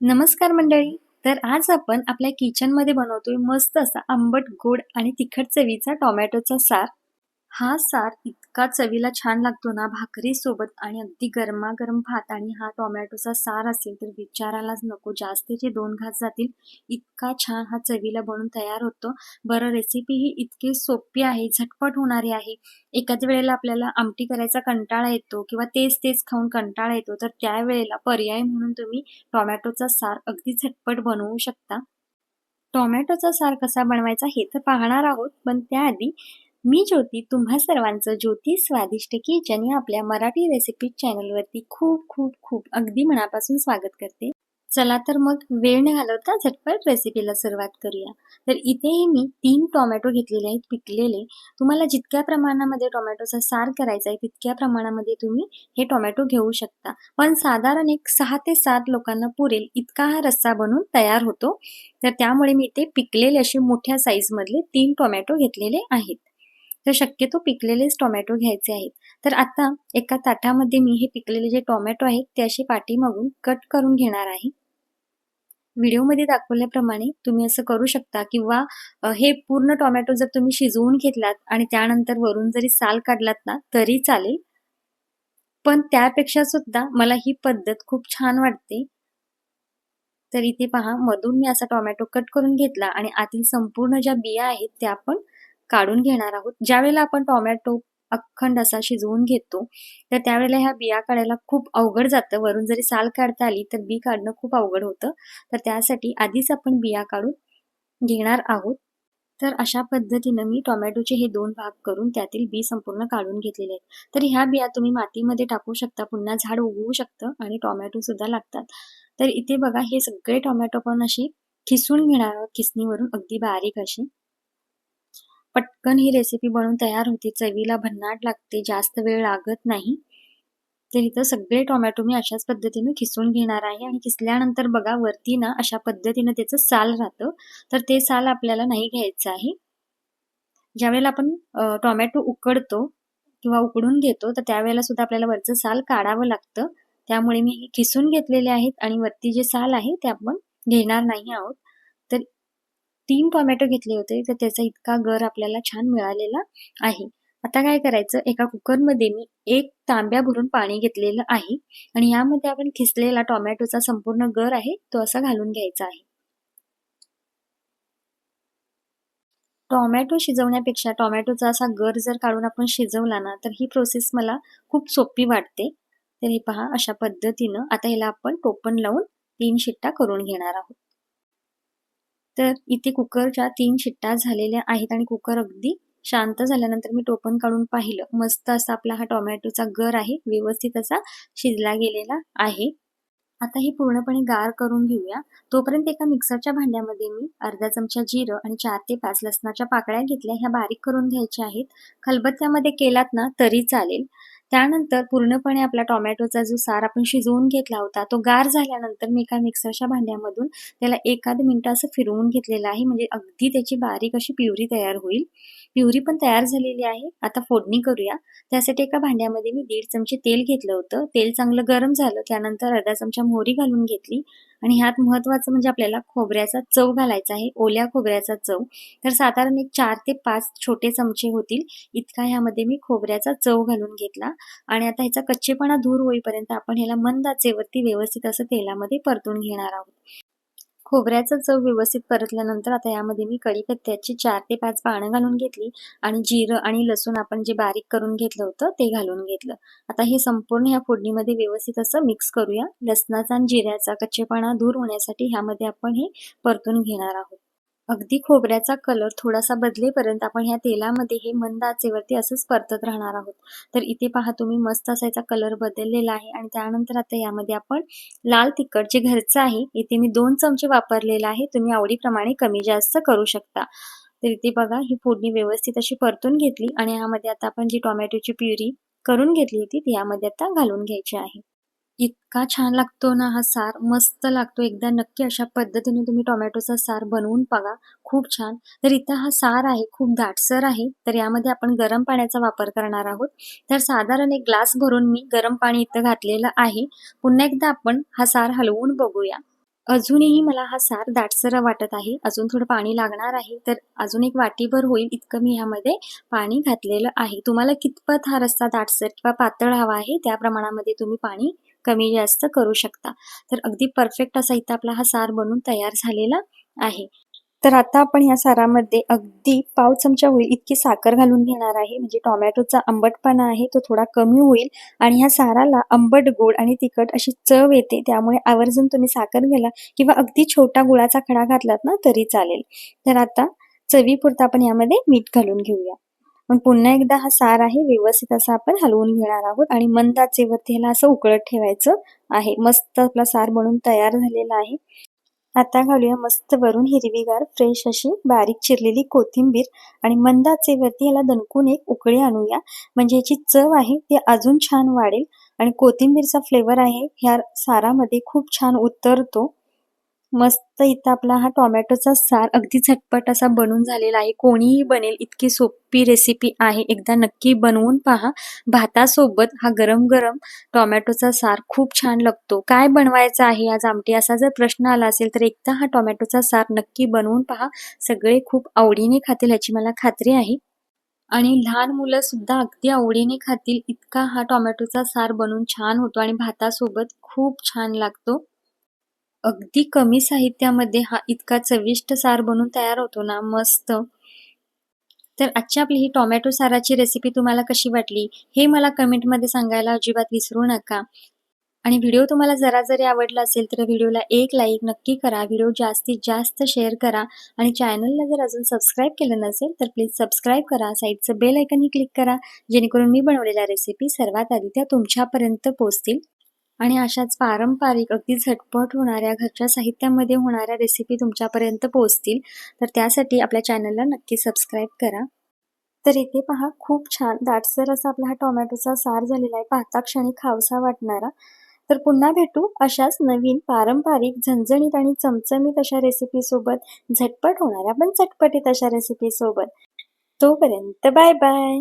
नमस्कार मंडळी. तर आज आपण आपल्या किचनमध्ये बनवतोय मस्त असा आंबट गोड आणि तिखट चवीचा टोमॅटोचा सार. हा सार इतका चवीला छान लागतो ना भाकरीसोबत आणि अगदी गरमागरम भात आणि हा टोमॅटोचा सार असेल तर विचारायलाच नको. जास्तीचे दोन घास जातील इतका छान हा चवीला बनून तयार होतो. बरं रेसिपी ही इतकी सोपी आहे झटपट होणारी आहे. एकाच वेळेला आपल्याला आमटी करायचा कंटाळा येतो किंवा तेच तेच खाऊन कंटाळा येतो तर त्यावेळेला पर्याय म्हणून तुम्ही टोमॅटोचा सार अगदी झटपट बनवू शकता. टोमॅटोचा सार कसा बनवायचा हे तर पाहणार आहोत पण त्याआधी मी ज्योती तुम्हा सर्वांचं ज्योती स्वादिष्ट किचन या आपल्या मराठी रेसिपी चॅनलवरती खूप खूप खूप अगदी मनापासून स्वागत करते. चला तर मग वेळ न घालवता झटपट रेसिपीला सुरुवात करूया. तर इथेही मी तीन टोमॅटो घेतलेले आहेत पिकलेले. तुम्हाला जितक्या प्रमाणामध्ये टोमॅटोचा सार करायचा आहे तितक्या प्रमाणामध्ये तुम्ही हे टोमॅटो घेऊ शकता. पण साधारण एक सहा ते सात लोकांना पुरेल इतका हा रस्सा बनून तयार होतो. तर त्यामुळे मी इथे पिकलेले असे मोठ्या साईजमधले तीन टोमॅटो घेतलेले आहेत. तर शक्यतो पिकलेलेच टोमॅटो घ्यायचे आहेत. तर आता एका ताटामध्ये मी हे पिकलेले जे टोमॅटो आहेत ते असे पाठीमागून कट करून घेणार आहे. व्हिडिओमध्ये दाखवल्याप्रमाणे तुम्ही असं करू शकता किंवा हे पूर्ण टोमॅटो जर तुम्ही शिजवून घेतलात आणि त्यानंतर वरून जरी साल काढलात ना तरी चालेल. पण त्यापेक्षा सुद्धा मला ही पद्धत खूप छान वाटते. तर इथे पहा मधून मी असा टोमॅटो कट करून घेतला आणि आतील संपूर्ण ज्या बिया आहेत त्या आपण काढून घेणार आहोत. ज्यावेळेला आपण टोमॅटो अखंड असा शिजवून घेतो तर त्यावेळेला ह्या बिया काढायला खूप अवघड जातं. वरून जरी साल काढता आली तर बी काढणं खूप अवघड होतं. तर त्यासाठी आधीच आपण बिया काढून घेणार आहोत. तर अशा पद्धतीनं मी टोमॅटोचे हे दोन भाग करून त्यातील बी संपूर्ण काढून घेतलेले आहेत. तर ह्या बिया तुम्ही मातीमध्ये टाकू शकता. पुन्हा झाड उगवू शकतं आणि टोमॅटो सुद्धा लागतात. तर इथे बघा हे सगळे टोमॅटो पण असे खिसून घेणार आहोत. खिसणीवरून अगदी बारीक अशी. पटकन ही रेसिपी बनवून तयार होते. चवीला भन्नाट लागते जास्त वेळ लागत नाही. तर इथं सगळे टोमॅटो मी अशाच पद्धतीनं खिसून घेणार आहे आणि खिसल्यानंतर बघा वरती ना अशा पद्धतीनं त्याचं साल राहतं. तर ते साल आपल्याला नाही घ्यायचं आहे. ज्यावेळेला आपण टोमॅटो उकडतो किंवा उकडून घेतो तर त्यावेळेला सुद्धा आपल्याला वरचं साल काढावं लागतं. त्यामुळे मी खिसून घेतलेले आहेत आणि वरती जे साल आहे ते आपण घेणार नाही आहोत. तर तीन टोमॅटो घेतले होते तर त्याचा इतका गर आपल्याला छान मिळालेला आहे. आता काय करायचं एका कुकरमध्ये मी एक तांब्या भरून पाणी घेतलेलं आहे आणि यामध्ये आपण खिसलेला टोमॅटोचा संपूर्ण गर आहे तो असा घालून घ्यायचा आहे. टोमॅटो शिजवण्यापेक्षा टोमॅटोचा असा गर जर काढून आपण शिजवला ना तर ही प्रोसेस मला खूप सोपी वाटते. तर हे पहा अशा पद्धतीनं आता ह्याला आपण टोपण लावून तीन शिट्टा करून घेणार आहोत. तर इथे कुकरच्या तीन शिट्ट्या झालेल्या आहेत आणि कुकर अगदी शांत झाल्यानंतर मी टोपण काढून पाहिलं. मस्त असा आपला हा टोमॅटोचा गर आहे. व्यवस्थित असा शिजला गेलेला आहे. आता हे पूर्णपणे गार करून घेऊया. तोपर्यंत एका मिक्सरच्या भांड्यामध्ये मी अर्धा चमचा जिरं आणि चार ते पाच लसणाच्या पाकळ्या घेतल्या. ह्या बारीक करून घ्यायच्या आहेत. खलबत्त्यामध्ये केलात ना तरी चालेल. त्यानंतर पूर्णपणे आपला टोमॅटोचा जो सार आपण शिजवून घेतला होता तो गार झाल्यानंतर मी एका मिक्सरच्या भांड्यामधून त्याला एखाद मिनटं असं फिरवून घेतलेलं आहे. म्हणजे अगदी त्याची बारीक अशी प्युरी तयार होईल. प्युरी पण तयार झालेली आहे. आता फोडणी करूया. त्यासाठी एका भांड्यामध्ये मी दीड चमचे तेल घेतलं होतं. तेल चांगलं गरम झालं. त्यानंतर अर्धा चमचा मोहरी घालून घेतली. आणि ह्यात महत्वाचं म्हणजे आपल्याला खोबऱ्याचा चव घालायचा आहे. ओल्या खोबऱ्याचा चव. तर साधारण एक चार ते पाच छोटे चमचे होतील. इतका ह्यामध्ये मी खोबऱ्याचा चव घालून घेतला. आणि आता ह्याचा कच्चेपणा दूर होईपर्यंत आपण ह्याला मंद आचेवरती व्यवस्थित असं तेलामध्ये परतून घेणार आहोत. खोबऱ्याचा चव व्यवस्थित परतल्यानंतर आता यामध्ये मी कढीपत्त्याची चार ते पाच पानं घालून घेतली आणि जिरं आणि लसूण आपण जे बारीक करून घेतलं होतं ते घालून घेतलं. आता हे संपूर्ण ह्या फोडणीमध्ये व्यवस्थित असं मिक्स करूया. लसणाचा आणि जिऱ्याचा कच्चेपणा दूर होण्यासाठी ह्यामध्ये आपण हे परतून घेणार आहोत. अगदी खोबऱ्याचा कलर थोडासा बदलेपर्यंत आपण ह्या तेलामध्ये हे मंद आचेवरती असंच परतत राहणार आहोत. तर इथे पहा तुम्ही मस्त असायचा कलर बदललेला आहे आणि त्यानंतर आता यामध्ये आपण लाल तिखट जे घरचं आहे इथे मी दोन चमचे वापरलेला आहे. तुम्ही आवडीप्रमाणे कमी जास्त करू शकता. तर इथे बघा ही फोडणी व्यवस्थित अशी परतून घेतली आणि यामध्ये आता आपण जी टोमॅटोची प्युरी करून घेतली होती ती यामध्ये आता घालून घ्यायची आहे. इतका छान लागतो ना हा सार. मस्त लागतो. एकदा नक्की अशा पद्धतीने तुम्ही टोमॅटोचा सार बनवून बघा. खूप छान. तर इथं हा सार आहे. खूप दाटसर आहे. तर यामध्ये आपण गरम पाण्याचा वापर करणार आहोत. तर साधारण एक ग्लास भरून मी गरम पाणी इथं घातलेलं आहे. पुन्हा एकदा आपण हा सार हलवून बघूया. अजूनही मला हा सार दाटसर वाटत आहे. अजून थोडं पाणी लागणार आहे. तर अजून एक वाटीभर होईल इतकं मी ह्यामध्ये पाणी घातलेलं आहे. तुम्हाला कितपत हा रस्ता दाटसर किंवा पातळ हवा आहे त्या प्रमाणामध्ये तुम्ही पाणी कमी जास्त करू शकता. तर अगदी परफेक्ट असा इथं आपला हा सार बनून तयार झालेला आहे. तर आता आपण या सारामध्ये अगदी पाव चमचा होईल इतकी साखर घालून घेणार आहे. म्हणजे टोमॅटोचा आंबटपणा आहे तो थोडा कमी होईल. आणि ह्या साराला आंबट गोड आणि तिखट अशी चव येते. त्यामुळे आवर्जून तुम्ही साखर घाला किंवा अगदी छोटा गुळाचा खडा घातलात ना तरी चालेल. तर आता चवीपुरता आपण यामध्ये मीठ घालून घेऊया. मग पुन्हा एकदा हा सार आहे व्यवस्थित असा आपण हलवून घेणार आहोत आणि मंद आचेवरती ह्याला असं उकळत ठेवायचं आहे. मस्त आपला सार बनून तयार झालेला आहे. आता घालूया मस्त वरून हिरवीगार फ्रेश अशी बारीक चिरलेली कोथिंबीर आणि मंदाचे वरती याला दणकून एक उकळी आणूया. म्हणजे याची चव आहे ती अजून छान वाढेल आणि कोथिंबीरचा फ्लेवर आहे ह्या सारामध्ये खूप छान उतरतो. मस्त इथं आपला हा टोमॅटोचा सार अगदी झटपट असा बनून झालेला आहे. कोणीही बनेल इतकी सोपी रेसिपी आहे. एकदा नक्की बनवून पहा. भातासोबत हा गरम गरम टोमॅटोचा सार खूप छान लागतो. काय बनवायचा आहे आज आमटी? असा जर प्रश्न आला असेल तर एकदा हा टोमॅटोचा सार नक्की बनवून पहा. सगळे खूप आवडीने खातील ह्याची मला खात्री आहे. आणि लहान मुलं सुद्धा अगदी आवडीने खातील. इतका हा टोमॅटोचा सार बनून छान होतो आणि भातासोबत खूप छान लागतो. अगदी कमी साहित्यामध्ये हा इतका चविष्ट सार बनून तयार होतो ना मस्त. तर आजची आपली ही टोमॅटो साराची रेसिपी तुम्हाला कशी वाटली हे मला कमेंटमध्ये सांगायला अजिबात विसरू नका. आणि व्हिडिओ तुम्हाला जरा जरी आवडला असेल तर व्हिडिओला एक लाईक नक्की करा. व्हिडिओ जास्तीत जास्त शेअर करा. आणि चॅनलला जर अजून सबस्क्राईब केलं नसेल तर प्लीज सबस्क्राईब करा. साईडचं बेल ऐकनही क्लिक करा. जेणेकरून मी बनवलेल्या रेसिपी सर्वात आधी त्या तुमच्यापर्यंत पोहोचतील. आणि अशाच पारंपरिक अगदी झटपट होणाऱ्या घरच्या साहित्यामध्ये होणाऱ्या रेसिपी तुमच्यापर्यंत पोहोचतील. तर त्यासाठी आपल्या चॅनलला नक्की सबस्क्राईब करा. तर इथे पहा खूप छान दाटसर असा आपला हा टोमॅटोचा सार झालेला आहे. पाहता क्षणी खावसा वाटणारा. तर पुन्हा भेटू अशाच नवीन पारंपरिक झणझणीत आणि चमचमीत अशा रेसिपीसोबत झटपट होणाऱ्या पण चटपटीत अशा रेसिपीसोबत तोपर्यंत बाय बाय